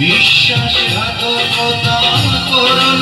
বিশ্বাসঘাতকতা করুন।